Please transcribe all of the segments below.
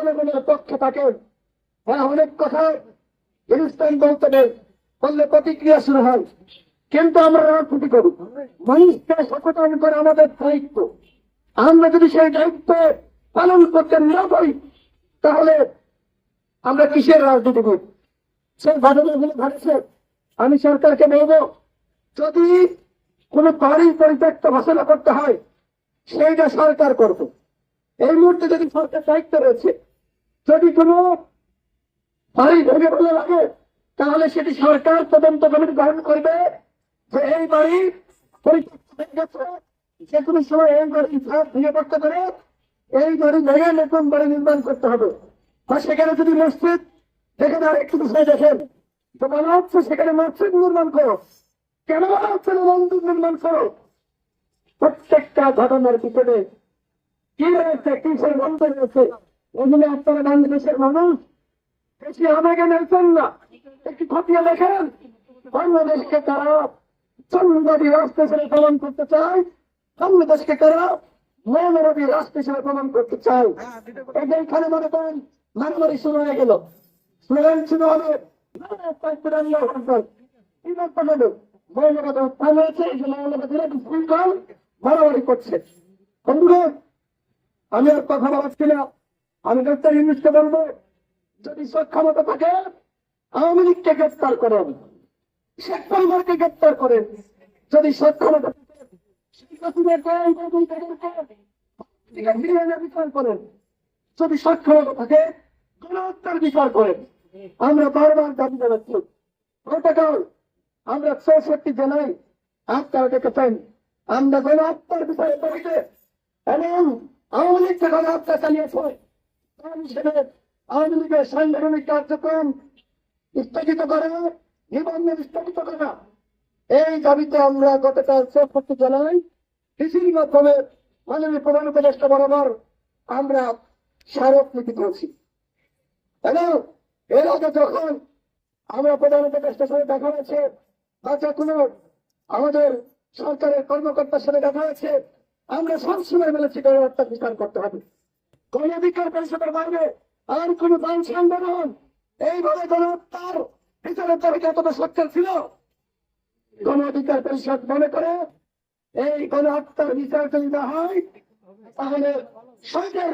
জনগণের পক্ষে থাকেন হ্যাঁ অনেক কথা ইনস্ট্যান্ট বলতে নেই, বললে প্রতিক্রিয়া শুরু হয়। কিন্তু আমরা রাজনীতি করি মানুষকে সচেতন করে আমাদের দায়িত্ব। আমরা যদি সেই দায়িত্ব পালন করতে না পারি, তাহলে আমরা কিসের রাজনীতি করি সেই ঘটনাগুলো ঘটেছে আমি সরকারকে বলব, যদি কোন বাড়ি পরিত্যক্ত ঘোষণা করতে হয়, সেইটা সরকার করবে। এই মুহূর্তে যদি সরকার দায়িত্ব রয়েছে যদি কোনো বাড়ি ভেঙে বলে লাগে, তাহলে সেটি সরকার তদন্ত কমিটি গ্রহণ করবে যে এই বাড়ি যে কোনো সময় এই বাড়ি ভেঙে পড়তে পারে, এই বাড়ি ভেঙে নতুন বাড়ি নির্মাণ করতে হবে। আর সেখানে যদি মসজিদ সেখানে আর একটু বিষয় দেখেন, তো বলা হচ্ছে সেখানে মসজিদ নির্মাণ করো। কেন বলা হচ্ছে না মন্দির নির্মাণ করো? প্রত্যেকটা ঘটনার পিছনে কি রয়েছে কিসের বন্ধ রয়েছে? এগুলো আপনারা বাংলাদেশের মানুষ বেশি আবেগে নেবেন না। একটু খতিয়ে দেখেন, বাংলাদেশকে তারা চন্দ্রবাদী রাষ্ট্র হিসেবে প্রমাণ করতে চায়? বাংলাদেশকে তারা মৌলবাদী রাষ্ট্র হিসেবে প্রমাণ করতে চায়? এখানে মনে করেন, মারামারি শুরু হয়ে গেল। স্লোগান শুরু হবে আমি আর কথা বলাচ্ছি না। আমি ডক্টর ইংলিশকে বলব, যদি সক্ষমতা থাকে, আওয়ামী লীগকে গ্রেপ্তার করেন, শেখ পরিবারকে গ্রেপ্তার করেন। যদি সক্ষমতা বিচার করেন যদি সক্ষমতা থাকে, গণহত্যার বিচার করেন। আমরা বারবার দাবি জানাচ্ছি। গতকাল আমরা চৌষট্টি জেলায় আপনারা দেখেছেন আমরা গণহত্যার বিচারে দাবিতে এবং আওয়ামী লীগ যেখানে চালিয়েছে। আওয়ামী লীগের সাংগঠনিক কার্যক্রম করে, নিবন্ধন স্থগিত করা। এই দাবিতে আমরা গতকাল কৃষির মাধ্যমে মাননীয় প্রধান উপদেষ্টা বরাবর আমরা করেছি এবং এর আগে যখন আমরা প্রধান উপদেষ্টার সাথে দেখা হয়েছে, বা আমাদের সরকারের কর্মকর্তার সাথে দেখা হয়েছে, আমরা সবসময় বলেছি, গণহত্যা বিচার করতে হবে। গণঅধিকার পরিষদের বাইরে আর কোন দান সংগঠন এইভাবে গণহত্যার বিচারের দাবিতে এতটা সচ্ছল ছিল। গণ অধিকার পরিষদ মনে করে এই গণহত্যার বিচার যদি না হয়, তাহলে সরকার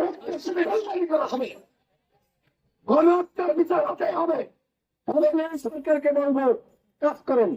গণহত্যার বিচার হতে হবে। আমাদের সরকারকে বলব, কাজ করেন।